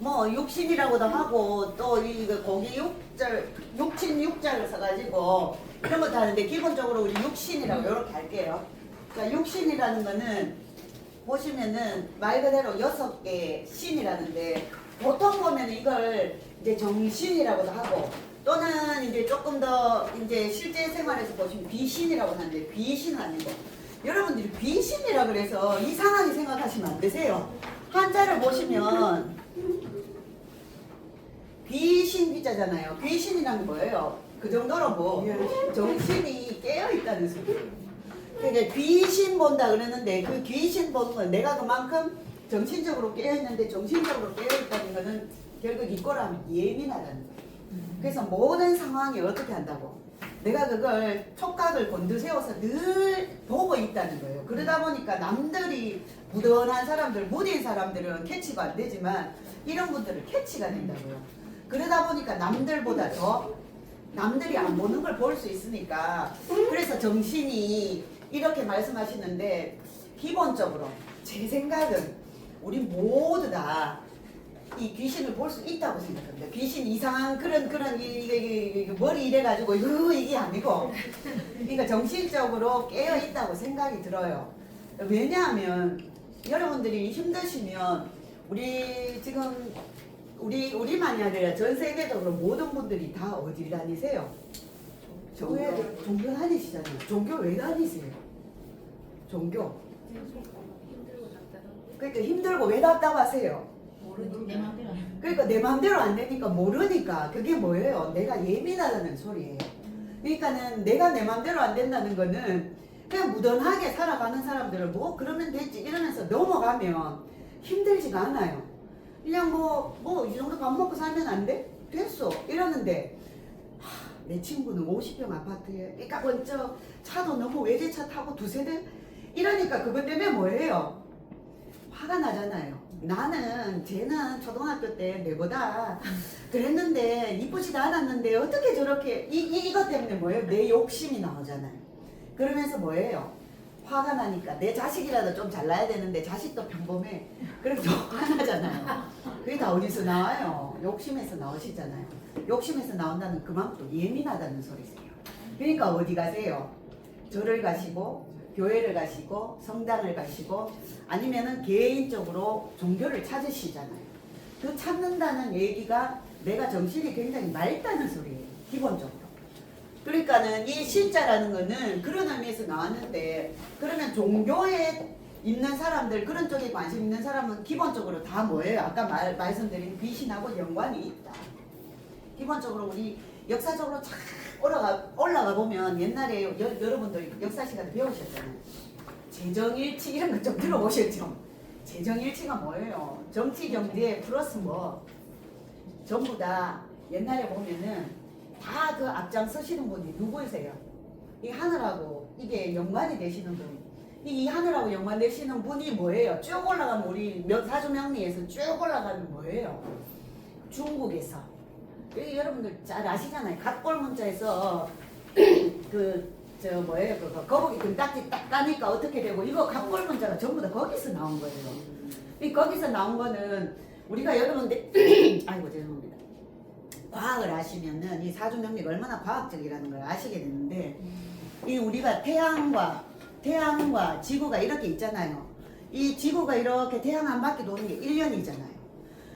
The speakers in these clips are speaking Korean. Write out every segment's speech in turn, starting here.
뭐 육신이라고도 하고 또 이거 고기 육절 육친 육자를 써가지고 이런 것도 하는데 기본적으로 우리 육신이라고 이렇게 할게요. 그러니까 육신이라는 거는 보시면은 말 그대로 여섯 개 신이라는데 보통 보면 이걸 이제 정신이라고도 하고 또는 이제 조금 더 이제 실제 생활에서 보시면 귀신이라고 하는데 귀신 아니고 여러분들이 귀신이라 그래서 이상하게 생각하시면 안 되세요. 한자를 보시면 귀신 귀자잖아요. 귀신이란 뭐예요? 그 정도로 뭐 정신이 깨어 있다는 소리예요. 그러니까 귀신 본다 그러는데 그 귀신 보는 건 내가 그만큼 정신적으로 깨어 있는데 정신적으로 깨어 있다는 거는 결국 이거라면 예민하다는 거예요. 그래서 모든 상황이 어떻게 한다고? 내가 그걸 촉각을 곤두세워서 늘 보고 있다는 거예요. 그러다 보니까 남들이 무던한 사람들, 무딘 사람들은 캐치가 안 되지만 이런 분들은 캐치가 된다고요. 그러다 보니까 남들보다 더 남들이 안 보는 걸 볼 수 있으니까 그래서 정신이 이렇게 말씀하시는데 기본적으로 제 생각은 우리 모두 다 이 귀신을 볼 수 있다고 생각합니다. 귀신 이상한 그런 그런 이, 이, 이, 이 머리 이래 가지고 이거 이게 아니고 그러니까 정신적으로 깨어 있다고 생각이 들어요. 왜냐하면 여러분들이 힘드시면 우리 지금 우리 우리만이 아니라 전 세계적으로 모든 분들이 다 어디 다니세요? 종교 종교 다니시잖아요. 종교 왜 다니세요? 종교. 그러니까 힘들고 왜 답답하세요? 해. 그러니까 내 마음대로 안 되니까 모르니까 그게 뭐예요? 내가 예민하다는 소리예요. 그러니까는 내가 내 마음대로 안 된다는 거는 그냥 무던하게 살아가는 사람들은 뭐 그러면 됐지 이러면서 넘어가면 힘들지가 않아요. 그냥 뭐 뭐 이 정도 밥 먹고 살면 안 돼? 됐어 이러는데 하, 내 친구는 50평 아파트에 그러니까 먼저 차도 너무 외제차 타고 두세 대 이러니까 그것 때문에 뭐예요? 화가 나잖아요. 나는 쟤는 초등학교 때 내보다 그랬는데 이쁘지도 않았는데 어떻게 저렇게 이, 이 이것 때문에 뭐예요? 내 욕심이 나오잖아요. 그러면서 뭐예요? 화가 나니까 내 자식이라도 좀 잘나야 되는데 자식도 평범해. 또 화나잖아요. 그게 다 어디서 나와요? 욕심에서 나오시잖아요. 욕심에서 나온다는 그만큼 예민하다는 소리세요. 그러니까 어디 가세요? 절을 가시고 교회를 가시고 성당을 가시고 아니면은 개인적으로 종교를 찾으시잖아요. 그 찾는다는 얘기가 내가 정신이 굉장히 맑다는 소리예요. 기본적으로. 그러니까는 이 신자라는 거는 그런 의미에서 나왔는데 그러면 종교에 있는 사람들 그런 쪽에 관심 있는 사람은 기본적으로 다 뭐예요? 아까 말, 말씀드린 귀신하고 연관이 있다. 기본적으로 우리 역사적으로 쫙 올라가 올라가 보면 옛날에 여, 여러분들 역사 시간에 배우셨잖아요. 재정일치 이런 거 좀 들어보셨죠? 재정일치가 뭐예요? 정치 경제 플러스 뭐 전부 다 옛날에 보면은 다 그 앞장 서시는 분이 누구세요? 이 하늘하고 이게 연관이 되시는 분. 이 하늘하고 연관되시는 분이 뭐예요? 쭉 올라가면 우리 명- 사주명리에서 쭉 올라가면 뭐예요? 중국에서. 여기 여러분들 잘 아시잖아요. 각골 문자에서 그 저 뭐예요? 그 거북이 금딱지 딱 까니까 어떻게 되고 이거 각골 문자가 전부 다 거기서 나온 거예요. 이 거기서 나온 거는 우리가 여러분들 아이고 죄송합니다. 과학을 아시면은 이 사주 명리가 얼마나 과학적이라는 걸 아시게 되는데 이 우리가 태양과 태양과 지구가 이렇게 있잖아요. 이 지구가 이렇게 태양 한 바퀴 도는 게 1년이잖아요.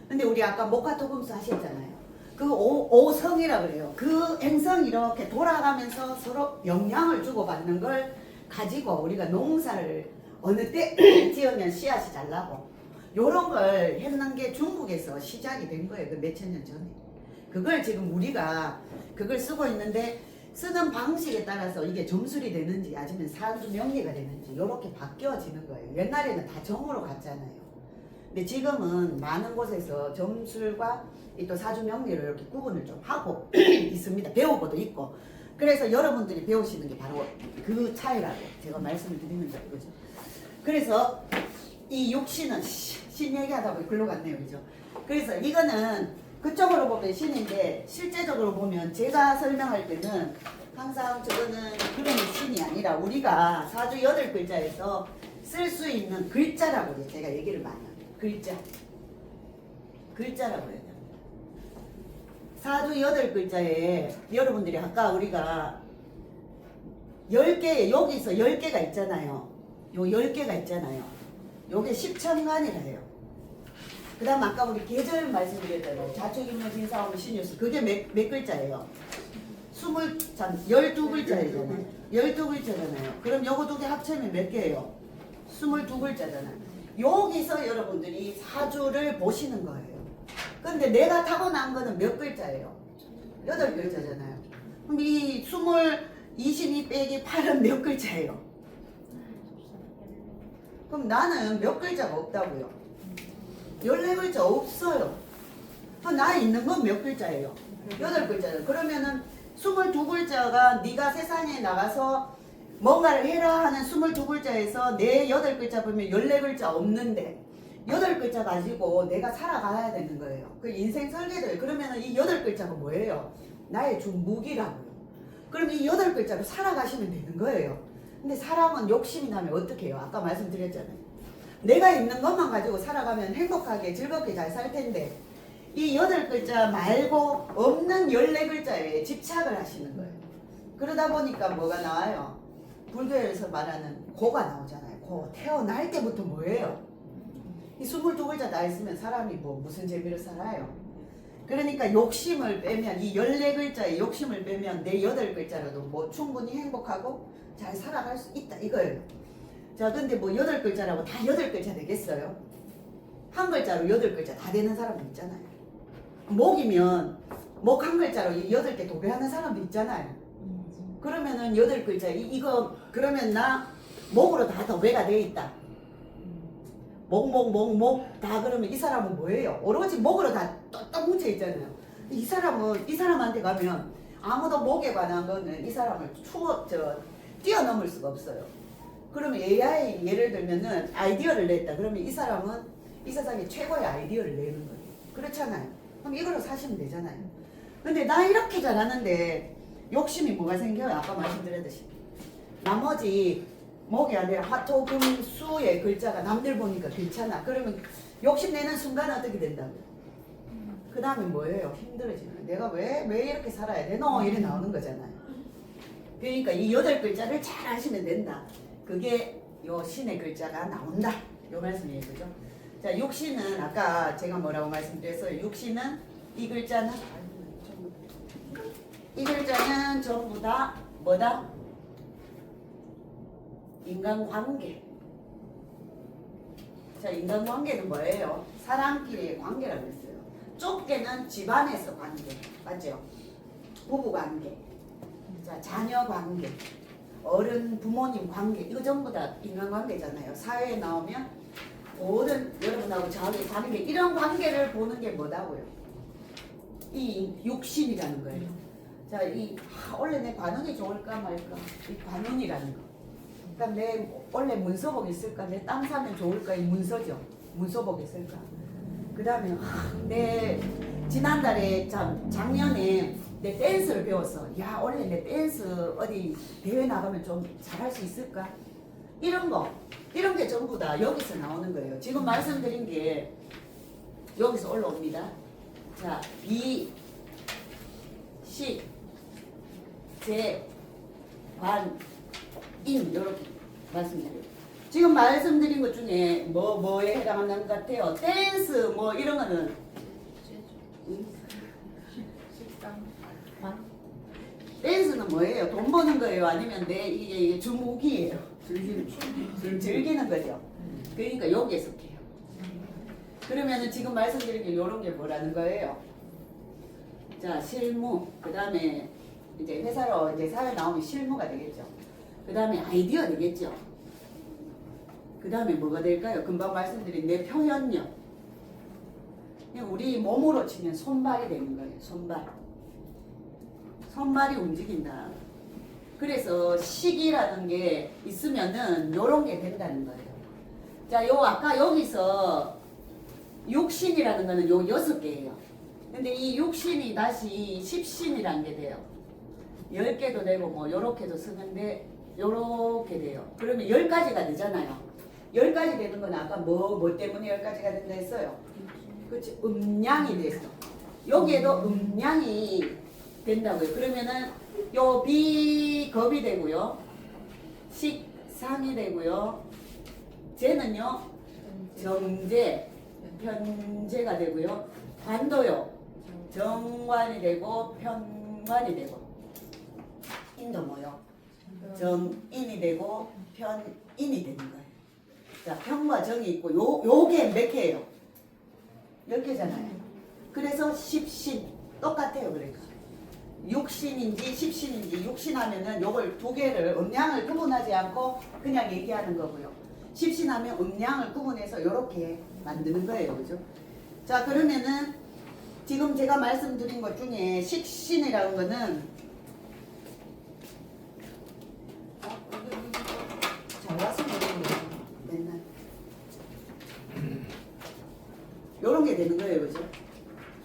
근데 우리 아까 목화토금수 하셨잖아요. 그 오, 오성이라 그래요. 그 행성이 이렇게 돌아가면서 서로 영향을 주고받는 걸 가지고 우리가 농사를 어느 때 지으면 씨앗이 잘 나고 요런 걸 했는 게 중국에서 시작이 된 거예요. 그 몇천 년 전에. 그걸 지금 우리가 그걸 쓰고 있는데 쓰는 방식에 따라서 이게 점술이 되는지 아니면 사주 명리가 되는지 이렇게 바뀌어지는 거예요. 옛날에는 다 정으로 갔잖아요. 근데 지금은 많은 곳에서 점술과 이또 사주 명리를 이렇게 구분을 좀 하고 있습니다. 배우고도 있고. 그래서 여러분들이 배우시는 게 바로 그 차이라고 제가 말씀을 드리는 거예요. 그죠? 그래서 이 육신은 시- 신 얘기하다 보니 글로 갔네요. 그죠? 그래서 이거는 그쪽으로 보면 신인데 실제적으로 보면 제가 설명할 때는 항상 저거는 그런 신이 아니라 우리가 사주 여덟 글자에서 쓸 수 있는 글자라고 제가 얘기를 많이 해요. 글자. 글자라고 해야 돼요. 사주 여덟 글자에 여러분들이 아까 우리가 열개 여기서 열 개가 있잖아요. 요열 개가 있잖아요. 요게 십천간이라 해요. 그 다음 아까 우리 계절 말씀드렸잖아요. 자축인묘 진사오미 신유수 그게 몇, 몇 글자예요? 스물 참 열두 글자잖아요. 열두 글자잖아요. 그럼 요거 두 개 합치면 몇 개예요? 스물두 글자잖아요. 여기서 여러분들이 사주를 보시는 거예요. 근데 내가 타고난 거는 몇 글자예요? 여덟 글자잖아요. 그럼 이 스물 22 빼기 8은 몇 글자예요? 그럼 나는 몇 글자가 없다고요? 14글자 없어요. 그럼 나 있는 건 몇 글자예요? 8글자예요. 그러면은 22글자가 네가 세상에 나가서 뭔가를 해라 하는 22글자에서 내 8글자 보면 14글자 없는데 8글자 가지고 내가 살아가야 되는 거예요. 그 인생 설계도예요. 그러면은 이 8글자가 뭐예요? 나의 준 무기라고요. 그럼 이 8글자로 살아가시면 되는 거예요. 근데 사람은 욕심이 나면 어떻게 해요? 아까 말씀드렸잖아요. 내가 있는 것만 가지고 살아가면 행복하게 즐겁게 잘 살 텐데 이 여덟 글자 말고 없는 열네 글자에 집착을 하시는 거예요. 그러다 보니까 뭐가 나와요? 불교에서 말하는 고가 나오잖아요. 고 태어날 때부터 뭐예요? 이 스물두 글자 다 있으면 사람이 뭐 무슨 재미로 살아요? 그러니까 욕심을 빼면 이 열네 글자의 욕심을 빼면 내 여덟 글자로도 뭐 충분히 행복하고 잘 살아갈 수 있다 이거예요. 자, 근데 뭐 여덟 글자라고 다 여덟 글자 되겠어요? 한 글자로 여덟 글자 다 되는 사람도 있잖아요. 목이면 목 한 글자로 이 여덟 개 도배하는 사람도 있잖아요. 그러면은 여덟 글자 이, 이거 그러면 나 목으로 다 도배가 돼 있다. 목, 목, 목, 목 다 그러면 이 사람은 뭐예요? 오로지 목으로 다 똘똘 뭉쳐 있잖아요. 이 사람은 이 사람한테 가면 아무도 목에 관한 거는 이 사람을 추워 저 뛰어넘을 수가 없어요. 그러면 AI 예를 들면은 아이디어를 냈다. 그러면 이 사람은 이 세상에 최고의 아이디어를 내는 거예요. 그렇잖아요. 그럼 이걸로 사시면 되잖아요. 근데 나 이렇게 잘하는데 욕심이 뭐가 생겨요? 아까 말씀드렸듯이. 나머지 목이 아니라 화토 금 수의 글자가 남들 보니까 괜찮아. 그러면 욕심내는 순간 어떻게 된다고요? 그 다음에 뭐예요? 힘들어지는. 내가 왜, 왜 이렇게 살아야 돼? 너 이래 나오는 거잖아요. 그러니까 이 여덟 글자를 잘 하시면 된다. 그게 요 신의 글자가 나온다. 요 말씀이에요. 그죠? 자, 육신은 아까 제가 뭐라고 말씀드렸어요. 육신은 이 글자는 이 글자는 전부 다 뭐다? 인간관계. 자, 인간관계는 뭐예요? 사람끼리의 관계라고 했어요. 좁게는 집안에서 관계. 맞죠? 부부관계. 자, 자녀 관계. 어른, 부모님 관계. 이거 전부 다 인간관계잖아요. 사회에 나오면 모든 여러분하고 저하고 사는 게 이런 관계를 보는 게 뭐다고요? 이 육신이라는 거예요. 자, 이 아, 원래 내 관운이 좋을까 말까? 이 관운이라는 거. 그러니까 내 원래 문서복 있을까? 내 땅 사면 좋을까? 이 문서죠. 문서복 있을까? 그다음에 아, 내 지난달에 참 작년에 내 댄스를 배웠어. 야, 원래 내 댄스 어디 대회 나가면 좀 잘할 수 있을까? 이런 거. 이런 게 전부 다 여기서 나오는 거예요. 지금 말씀드린 게 여기서 올라옵니다. 자, 이, 시, 제, 관, 인 이렇게 말씀드려요. 지금 말씀드린 것 중에 뭐 뭐에 해당하는 것 같아요? 댄스 뭐 이런 거는 음, 댄스는 뭐예요? 돈 버는 거예요? 아니면 내 이게, 이게 주무기예요? 즐기는 즐기는 거죠. 그러니까 여기에 속해요. 그러면은 지금 말씀드린 게 이런 게 뭐라는 거예요? 자 실무 그 다음에 이제 회사로 이제 사회 나오면 실무가 되겠죠. 그 다음에 아이디어 되겠죠. 그 다음에 뭐가 될까요? 금방 말씀드린 내 표현력. 우리 몸으로 치면 손발이 되는 거예요. 손발. 손발이 움직인다. 그래서 식이라는 게 있으면은 요런 게 된다는 거예요. 자, 요 아까 여기서 육신이라는 거는 요 여섯 개예요. 근데 이 육신이 다시 십신이라는 게 돼요. 열 개도 되고 뭐 요렇게도 쓰는데 요렇게 돼요. 그러면 열 가지가 되잖아요. 열 가지 되는 건 아까 뭐, 뭐 때문에 열 가지가 된다 했어요? 그렇지 음양이 됐어. 여기에도 음양이 된다고요. 그러면은 요 비겁이 되고요. 식상이 되고요. 쟤는요 정제 편제가 되고요. 관도요 정관이 되고 편관이 되고 인도 뭐요? 정인이 되고 편인이 되는 거예요. 자, 편과 정이 있고 요 요게 몇 개예요? 몇 개잖아요. 그래서 십신 똑같아요. 그러니까 육신인지 십신인지 육신하면은 요걸 두 개를 음양을 구분하지 않고 그냥 얘기하는 거고요. 십신하면 음양을 구분해서 요렇게 만드는 거예요. 그죠? 자, 그러면은 지금 제가 말씀드린 것 중에 식신이라는 거는 어. 맨날. 요런 게 되는 거예요. 그죠?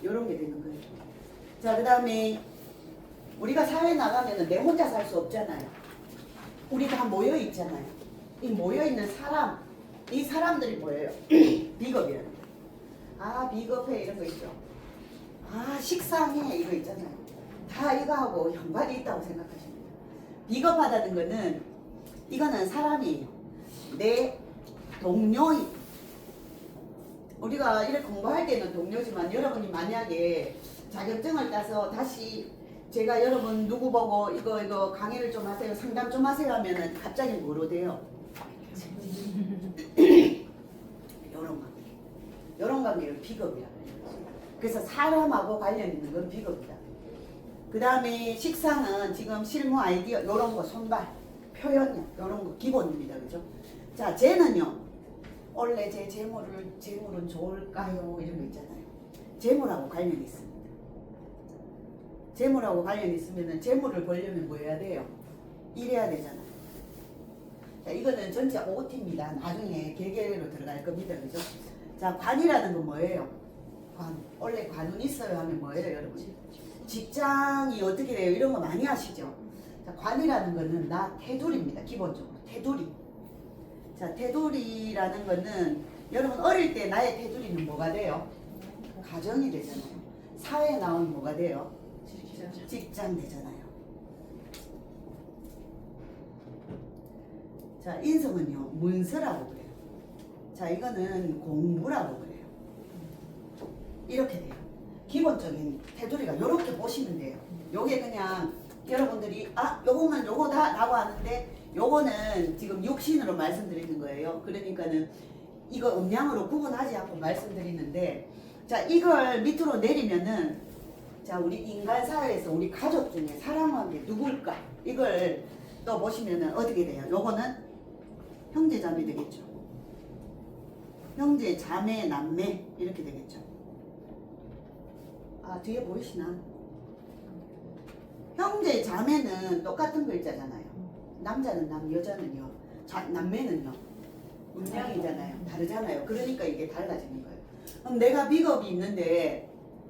요런 게 되는 거예요. 자, 그 다음에 우리가 사회 나가면은 내 혼자 살 수 없잖아요. 우리 다 모여 있잖아요. 이 모여 있는 사람, 이 사람들이 보여요. 비겁이라는 거. 아, 비겁해 이런 거 있죠. 아, 식상해 이거 있잖아요. 다 이거하고 연관이 있다고 생각하십니다. 비겁하다는 거는 이거는 사람이에요. 내 동료이. 우리가 이렇게 공부할 때는 동료지만 여러분이 만약에 자격증을 따서 다시 제가 여러분 누구 보고 이거 이거 강의를 좀 하세요 상담 좀 하세요 하면은 갑자기 뭐로 돼요? 이런 관계. 이런 관계를 비겁이라고 해요 그래서 사람하고 관련 있는 건 비겁이다 그 다음에 식상은 지금 실무 아이디어 이런 거 손발 표현력 이런 거 기본입니다. 그죠? 자 쟤는요. 원래 제 재물을 재물은 좋을까요? 이런 거 있잖아요. 재물하고 관련이 있습니다 재물하고 관련이 있으면은 재물을 벌려면 뭐 해야 돼요? 일해야 되잖아요. 자, 이거는 전체 OT입니다. 나중에 개개로 들어갈 겁니다. 그죠? 자, 관이라는 건 뭐예요? 관. 원래 관운 있어요 하면 뭐예요, 여러분? 직장이 어떻게 돼요? 이런 거 많이 하시죠? 자, 관이라는 거는 나 테두리입니다. 기본적으로. 테두리. 자, 테두리라는 거는 여러분 어릴 때 나의 테두리는 뭐가 돼요? 가정이 되잖아요. 사회에 나오면 뭐가 돼요? 직장 되잖아요. 자, 인성은요, 문서라고 그래요. 자, 이거는 공부라고 그래요. 이렇게 돼요. 기본적인 테두리가 이렇게 보시면 돼요. 요게 그냥 여러분들이 아, 요거는 요거다 라고 하는데 요거는 지금 육신으로 말씀드리는 거예요. 그러니까는 이거 음양으로 구분하지 않고 말씀드리는데 자, 이걸 밑으로 내리면은 자, 우리 인간 사회에서 우리 가족 중에 사랑하는 게 누굴까? 이걸 또 보시면은 어떻게 돼요? 요거는 형제 자매 되겠죠. 형제, 자매, 남매 이렇게 되겠죠. 아, 뒤에 보이시나? 형제, 자매는 똑같은 글자잖아요. 남자는 남, 여자는요. 자, 남매는요. 문양이잖아요. 다르잖아요. 그러니까 이게 달라지는 거예요. 그럼 내가 비겁이 있는데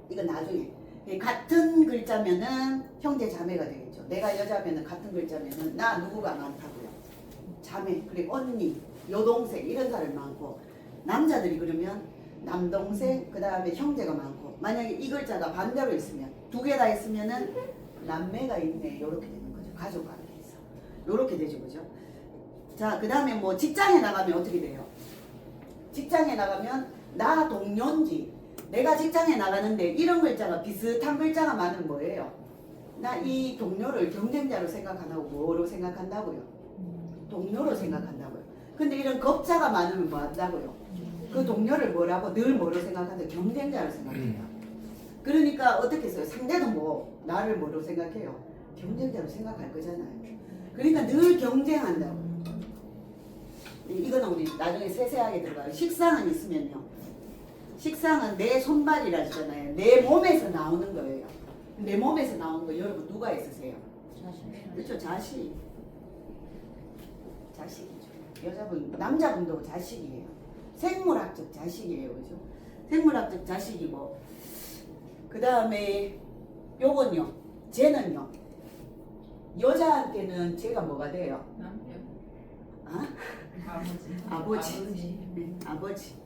이거 나중에 예, 같은 글자면은 형제 자매가 되겠죠. 내가 여자면은 같은 글자면은 나 누구가 많다고요. 자매 그리고 언니, 여동생 이런 사람이 많고 남자들이 그러면 남동생 그 다음에 형제가 많고 만약에 이 글자가 반대로 있으면 두 개 다 있으면은 남매가 있네 이렇게 되는 거죠. 가족 관계에서 이렇게 되죠, 그죠? 자, 그 다음에 뭐 직장에 나가면 어떻게 돼요? 직장에 나가면 나 동료인지 내가 직장에 나가는데 이런 글자가 비슷한 글자가 많은 뭐예요? 나 이 동료를 경쟁자로 생각 안 하고 뭐로 생각한다고요? 동료로 생각한다고요. 근데 이런 겁자가 많으면 뭐 한다고요? 그 동료를 뭐라고 늘 뭐로 생각한다? 경쟁자로 생각해요. 그러니까 어떻게 해서요? 상대는 뭐 나를 뭐로 생각해요? 경쟁자로 생각할 거잖아요. 그러니까 늘 경쟁한다고. 이거는 우리 나중에 세세하게 들어가요. 식상은 있으면요. 식상은 내 손발이라잖아요. 내 몸에서 나오는 거예요. 내 몸에서 나오는 거 여러분 누가 있으세요? 그렇죠, 자식. 자식이죠. 여자분, 남자분도 자식이에요. 생물학적 자식이에요, 그죠? 생물학적 자식이고, 그 다음에 요건요, 쟤는요, 여자한테는 제가 뭐가 돼요? 남편. 아? 아버지. 아버지. 네, 아버지.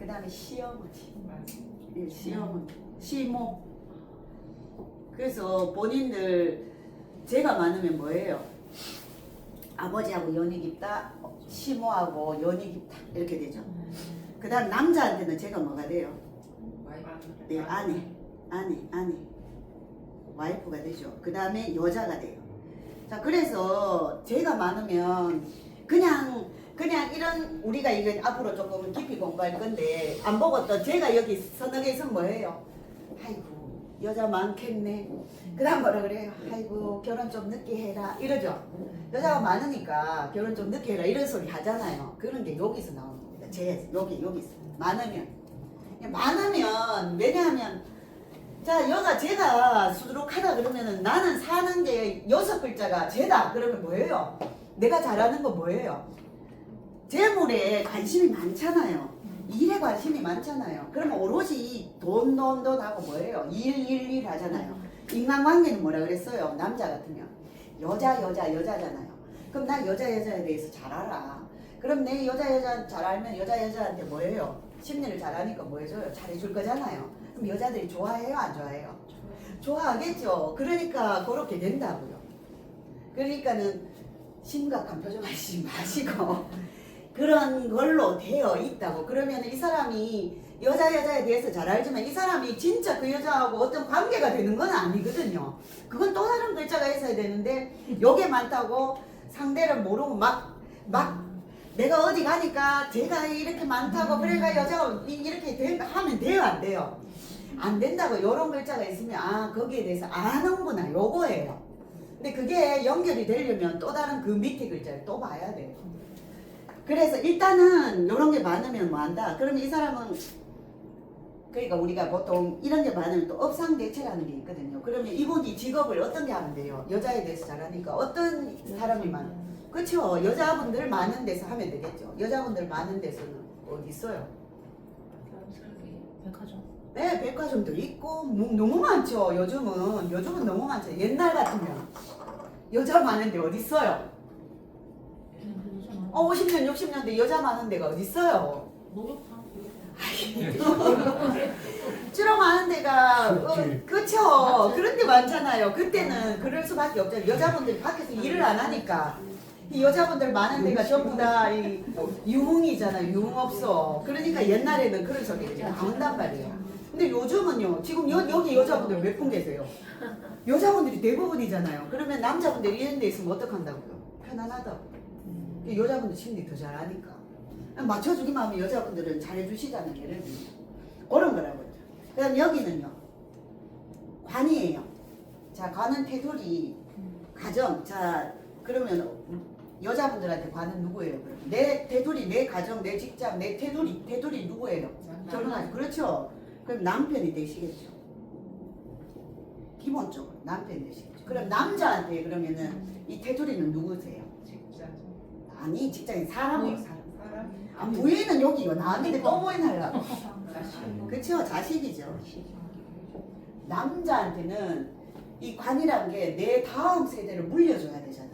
그 다음에 시어머니. 예, 시어머니, 시모. 그래서 본인들 제가 많으면 뭐예요? 아버지하고 연이 깊다, 시모하고 연이 깊다 이렇게 되죠. 그 다음 남자한테는 제가 뭐가 돼요? 네, 아내, 아내, 아내, 와이프가 되죠. 그 다음에 여자가 돼요. 자, 그래서 제가 많으면 그냥 그냥 이런 우리가 이건 앞으로 조금 깊이 공부할 건데 안 보고 또 제가 여기 서너에 있으면 뭐예요? 아이고 여자 많겠네. 그다음 뭐라 그래요? 아이고 결혼 좀 늦게 해라 이러죠. 여자가 많으니까 결혼 좀 늦게 해라 이런 소리 하잖아요. 그런 게 여기서 나오는 겁니다. 제 여기 여기서 많으면 많으면 왜냐하면 자 여가 제가 수두룩하다 그러면은 나는 사는 게 여섯 글자가 죄다 그러면 뭐예요? 내가 잘하는 거 뭐예요? 재물에 관심이 많잖아요. 일에 관심이 많잖아요. 그러면 오로지 돈, 돈, 돈 하고 뭐예요? 일, 일, 일 하잖아요. 인간관계는 뭐라 그랬어요? 남자 같으면. 여자, 여자, 여자잖아요. 그럼 나 여자, 여자에 대해서 잘 알아. 그럼 내 여자, 여자 잘 알면 여자, 여자한테 뭐예요? 심리를 잘 아니까 뭐 해줘요? 잘해줄 거잖아요. 그럼 여자들이 좋아해요? 안 좋아해요? 좋아하겠죠. 그러니까 그렇게 된다고요. 그러니까는 심각한 표정 하시지 마시고 그런 걸로 되어 있다고. 그러면 이 사람이 여자 여자에 대해서 잘 알지만 이 사람이 진짜 그 여자하고 어떤 관계가 되는 건 아니거든요. 그건 또 다른 글자가 있어야 되는데 요게 많다고 상대를 모르고 막 막 내가 어디 가니까 제가 이렇게 많다고 그래가 여자가 이- 이렇게 돼- 하면 돼요 안 돼요? 안 된다고 요런 글자가 있으면 아 거기에 대해서 아는구나 요거예요. 근데 그게 연결이 되려면 또 다른 그 밑에 글자를 또 봐야 돼요. 그래서 일단은 이런 게 많으면 뭐 한다. 그러면 이 사람은 그러니까 우리가 보통 이런 게 많으면 또 업상대체라는 게 있거든요. 그러면 이분이 직업을 어떤 게 하면 돼요? 여자에 대해서 잘하니까 어떤 사람이 많? 그렇죠. 여자분들 많은 데서 하면 되겠죠. 여자분들 많은 데서는 어디 있어요? 백화점. 네, 백화점도 있고 뭐, 너무 많죠. 요즘은 요즘은 너무 많죠. 옛날 같으면 여자 많은 데 어디 있어요? 어, 50년, 60년대 여자 많은 데가 어디 있어요? 목욕탕. 주로 많은 데가 어, 그쵸. 그런 데 많잖아요. 그때는 그럴 수밖에 없잖아요. 여자분들이 밖에서 일을 안 하니까. 이 여자분들 많은 데가 전부 다 이 유흥이잖아요. 유흥업소. 그러니까 옛날에는 그런 소리를 나온단 말이에요. 근데 요즘은요. 지금 여, 여기 여자분들 몇 분 계세요? 여자분들이 대부분이잖아요. 그러면 남자분들이 이런 데 있으면 어떡한다고요? 편안하다고. 여자분들 심리 더 잘하니까. 맞춰주기만 하면 여자분들은 잘해주시잖아요. 예를 들면. 그런 거라고요. 그 다음 여기는요. 관이에요. 자, 관은 테두리, 가정. 자, 그러면 여자분들한테 관은 누구예요? 그럼? 내 테두리, 내 가정, 내 직장, 내 테두리, 테두리 누구예요? 결혼하지. 그렇죠. 그럼 남편이 되시겠죠. 기본적으로 남편이 되시겠죠. 그럼 남자한테 그러면은 이 테두리는 누구세요? 아니, 직장인 사람으로 사람. 아, 부인은 여기요. 나한테 또 부인 하려고. 그렇죠. 자식이죠. 남자한테는 이 관이란 게 내 다음 세대를 물려줘야 되잖아요.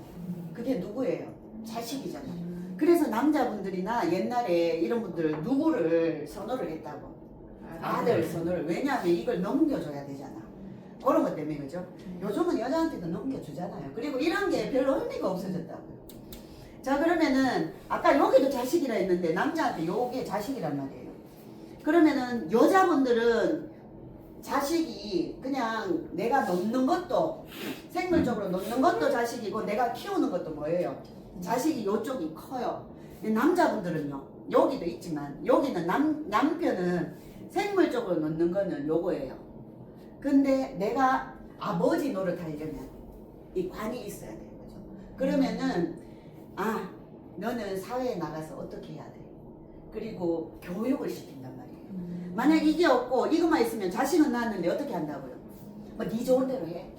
그게 누구예요? 자식이잖아요. 그래서 남자분들이나 옛날에 이런 분들 누구를 선호를 했다고? 아들 선호를. 왜냐하면 이걸 넘겨줘야 되잖아. 그런 것 때문에 그죠? 요즘은 여자한테도 넘겨주잖아요. 그리고 이런 게 별로 의미가 없어졌다고요. 자 그러면은 아까 여기도 자식이라 했는데 남자한테 요게 자식이란 말이에요. 그러면은 여자분들은 자식이 그냥 내가 놓는 것도 생물적으로 놓는 것도 자식이고 내가 키우는 것도 뭐예요? 자식이 요쪽이 커요. 남자분들은요 여기도 있지만 여기는 남 남편은 생물적으로 놓는 거는 요거예요. 근데 내가 아버지 노릇하려면 이 관이 있어야 돼요. 그죠? 그러면은 아 너는 사회에 나가서 어떻게 해야 돼? 그리고 교육을 시킨단 말이에요. 만약 이게 없고 이것만 있으면 자식은 낳았는데 어떻게 한다고요? 뭐네 좋은 대로 해.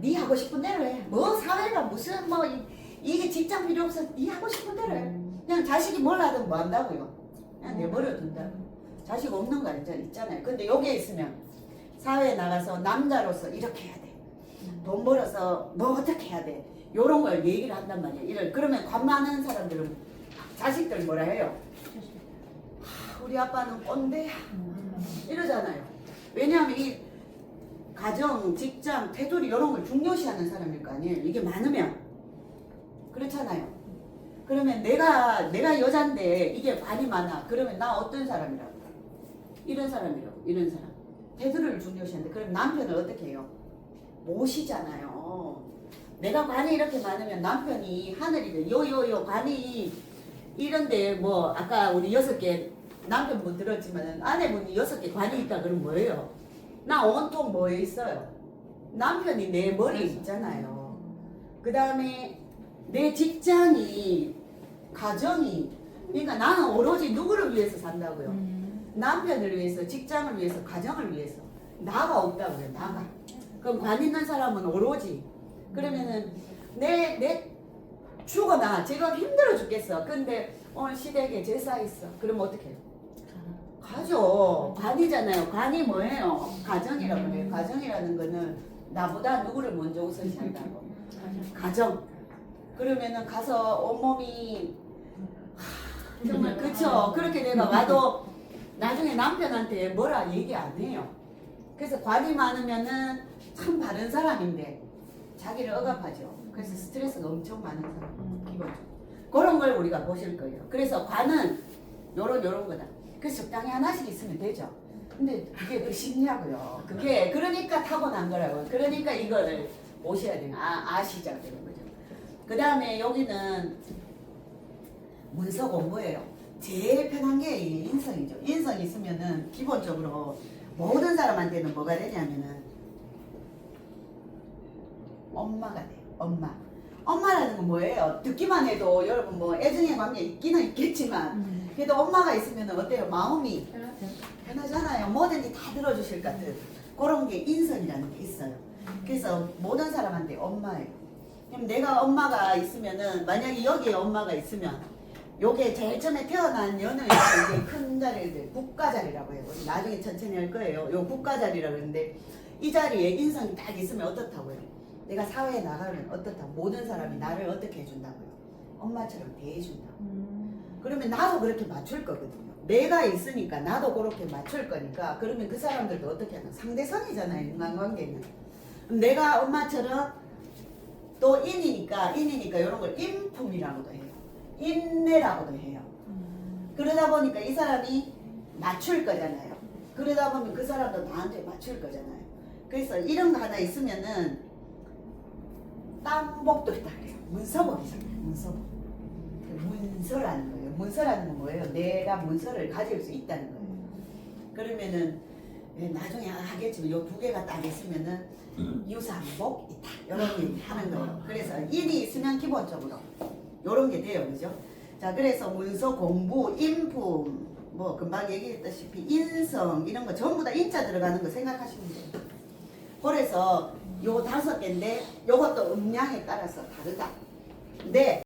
네 하고 싶은 대로 해. 뭐 사회가 무슨 뭐 이, 이게 직장 필요 없어. 네 하고 싶은 대로 해. 그냥 자식이 뭘 하든 뭐 한다고요. 그냥 내버려 둔다고. 자식 없는 거? 있잖아요. 근데 여기에 있으면 사회에 나가서 남자로서 이렇게 해야 돼. 돈 벌어서 뭐 어떻게 해야 돼. 요런 걸 얘기를 한단 말이야. 이럴 그러면 관 많은 사람들은 자식들 뭐라 해요? 하, 우리 아빠는 꼰대야. 이러잖아요. 왜냐하면 이 가정, 직장, 테두리 이런 걸 중요시하는 사람일 거 아니에요. 이게 많으면 그렇잖아요. 그러면 내가 내가 여잔데 이게 관이 많아. 그러면 나 어떤 사람이라고? 이런 사람이라고. 이런 사람. 테두리를 중요시하는데 그럼 남편을 어떻게 해요? 모시잖아요. 내가 관이 이렇게 많으면 남편이 하늘이 요요요 관이 이런데 뭐 아까 우리 여섯 개 남편분 들었지만 아내분이 여섯 개 관이 있다 그러면 뭐예요? 나 온통 뭐에 있어요? 남편이 내 머리에 있잖아요. 그 다음에 내 직장이 가정이 그러니까 나는 오로지 누구를 위해서 산다고요? 음. 남편을 위해서 직장을 위해서 가정을 위해서 나가 없다고요 나가 그럼 관 있는 사람은 오로지 그러면은 내 내 죽어나 지금 힘들어 죽겠어. 근데 오늘 시댁에 제사 있어. 그럼 어떻게 해요? 가죠. 관이잖아요. 관이 뭐예요? 가정이라고 해요. 가정이라는 거는 나보다 누구를 먼저 우선시한다고. 가정. 그러면은 가서 온몸이 하, 정말 그쵸? 그렇게 내가 와도 나중에 남편한테 뭐라 얘기 안 해요. 그래서 관이 많으면은 참 바른 사람인데 자기를 억압하죠. 그래서 스트레스가 엄청 많은 사람 기본적으로. 그런 걸 우리가 보실 거예요. 그래서 관은 요런 요런 거다. 그래서 적당히 하나씩 있으면 되죠. 근데 그게 그 쉽냐고요. 그게 그러니까 타고난 거라고. 그러니까 이거를 보셔야 돼요 아, 아시죠 그런 거죠. 그 다음에 여기는 문서 공부예요. 제일 편한 게이 인성이죠. 인성 있으면은 기본적으로 모든 사람한테는 뭐가 되냐면은 엄마가 돼요. 엄마. 엄마라는 건 뭐예요? 듣기만 해도 여러분 뭐 애증의 관계 있기는 있겠지만 음. 그래도 엄마가 있으면 어때요? 마음이. 편하잖아요. 뭐든지 다 들어주실 것 같은 그런 게 인성이라는 게 있어요. 그래서 모든 사람한테 엄마예요. 그럼 내가 엄마가 있으면은 만약에 여기에 엄마가 있으면 요게 제일 처음에 태어난 여는 이제 큰 자리를 국가 자리라고 해요. 나중에 천천히 할 거예요. 요 국가 자리라고 하는데 이 자리에 인성이 딱 있으면 어떻다고요? 내가 사회에 나가면 어떻다고? 모든 사람이 나를 어떻게 해준다고요? 엄마처럼 대해준다고. 음. 그러면 나도 그렇게 맞출 거거든요. 내가 있으니까 나도 그렇게 맞출 거니까 그러면 그 사람들도 어떻게 하나 상대성이잖아요. 인간관계는. 내가 엄마처럼 또 인이니까 인이니까 이런 걸 인품이라고도 해요. 인내라고도 해요. 음. 그러다 보니까 이 사람이 맞출 거잖아요. 그러다 보면 그 사람도 나한테 맞출 거잖아요. 그래서 이런 거 하나 있으면은 땅복도 있다 그래요. 문서복이잖아요. 문서복. 그 문서라는 거예요. 문서라는 건 뭐예요? 내가 문서를 가질 수 있다는 거예요. 그러면은 예, 나중에 하겠지만 요 두 개가 딱 있으면은 유산복 있다. 이런 얘기 하는 거예요. 그래서 인이 있으면 기본적으로 요런 게 돼요. 그죠? 자, 그래서 문서 공부, 인품, 뭐 금방 얘기했다시피 인성 이런 거 전부 다 인자 들어가는 거 생각하시면 돼요. 그래서 요 다섯 개인데 요것도 음량에 따라서 다르다. 근데